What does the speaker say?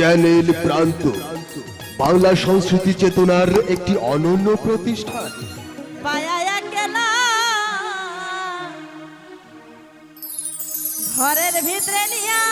Channel প্রান্ত। বাংলা সংস্কৃতি চেতনার একটি অনন্য প্রতিষ্ঠান। ঘরের ভিতরে নিয়া